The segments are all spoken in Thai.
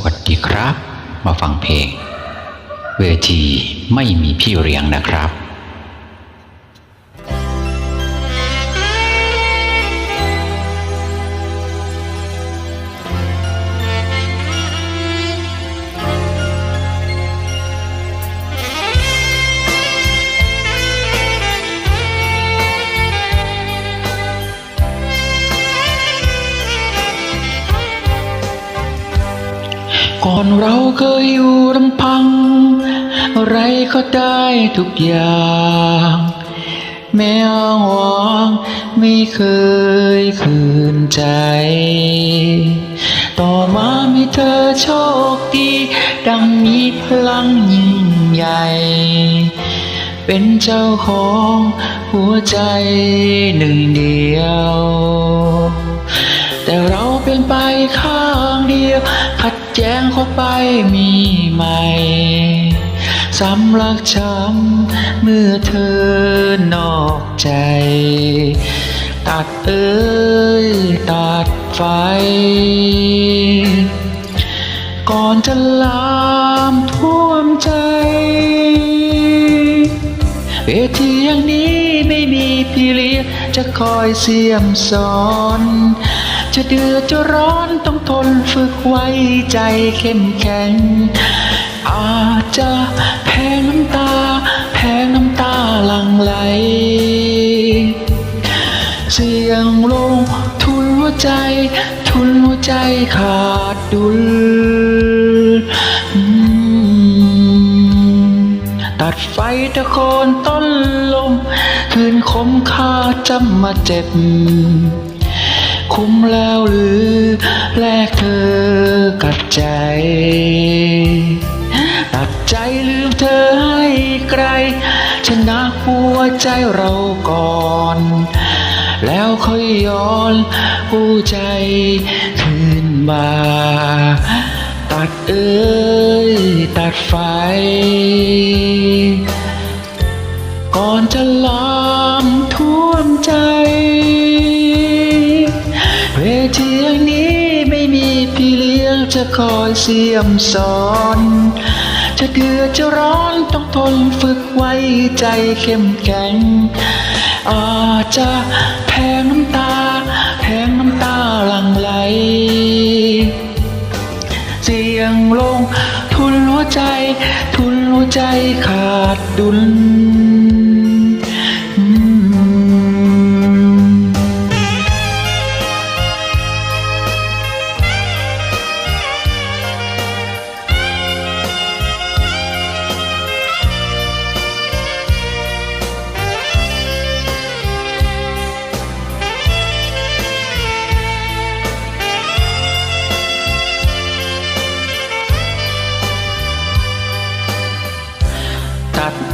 วัสดีครับ มาฟังเพลง เวทีไม่มีพี่เรียงนะครับ ก่อนเราเคยอยู่ลำพัง อะไรก็ได้ทุกอย่าง แม้อ้างวางไม่เคยคืนใจ ต่อมามีเธอโชคดี ดังมีพลังยิ่งใหญ่ เป็นเจ้าของหัวใจหนึ่งเดียว แต่เราเป็นไปข้างเดียว ขัดแย้งเข้าไปมีใหม่สำลักช้ำเมื่อเธอนอกใจ ตัดเอ้ยตัดไฟ ก่อนจะลามท่วมใจ เวทีอย่างนี้ไม่มีพี่เลี้ยจะคอยเสียมสอน จะเดือดจะร้อนต้องทนฝึกไว้ใจเข้มแข็ง อาจจะแพ้น้ำตา แพ้น้ำตาหลังไหล เสียงลงทุนหัวใจ ทุนหัวใจขาดดุล ตัดไฟตะโคนต้นลมคืนคมคาจำมาเจ็บ คุ้มแล้วหรือแลกเธอกับใจ ตัดใจลืมเธอให้ไกล ชนะหัวใจเราก่อน แล้วค่อยย้อนหัวใจคืนมา ตัดเอ้ยตัดไฟ ก่อนจะลา เวทีอย่งนี้ไม่มีพี่เลี้ยงจะคอยเสียมสอน จะเดือดจะร้อนต้องทนฝึกไว้ใจเข้มแข็ง อาจจะแพงน้ำตา แพงน้ำตาหลั่งไหล เสียงลงทุนหัวใจ ทุนหัวใจขาดดุล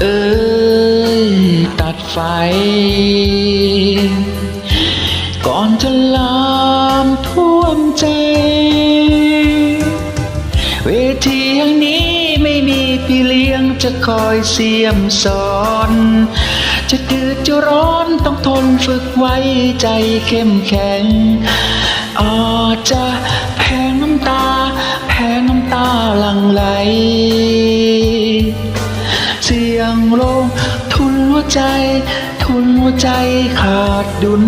เอ้ยตัดไฟ ก่อนจะลามท่วมใจ เวทีอย่งนี้ไม่มีพี่เลี้ยงจะคอยเสียมสอน จะเดือดจะร้อนต้องทนฝึกไว้ใจเข้มแข็งอาจจะแพงน้ำตา แพงน้ำตาหลั่งไหล ลง ทุนหัวใจ ทุนหัวใจขาดดุล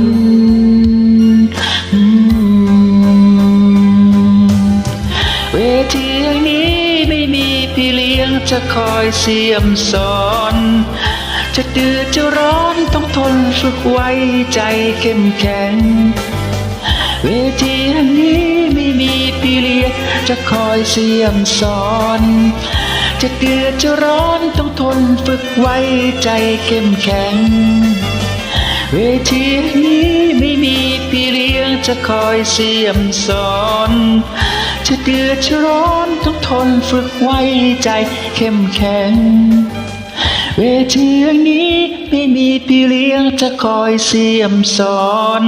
เวทีอย่างนี้ไม่มีพี่เลี้ยงจะคอยเสียมสอน จะเดือดจะร้อนต้องทนฝึกไว้ใจเข้มแข็ง เวทีแห่งนี้ไม่มีพี่เลี้ยงจะคอยเสียมสอน จะเดือดจะร้อนต้องทนฝึกไว้ใจเข้มแข็ง เวทีนี้ไม่มีพี่เลี้ยงจะคอยเสียมสอน จะเดือดจะร้อนต้องทนฝึกไว้ใจเข้มแข็ง เวทีนี้ไม่มีพี่เลี้ยงจะคอยเสียมสอน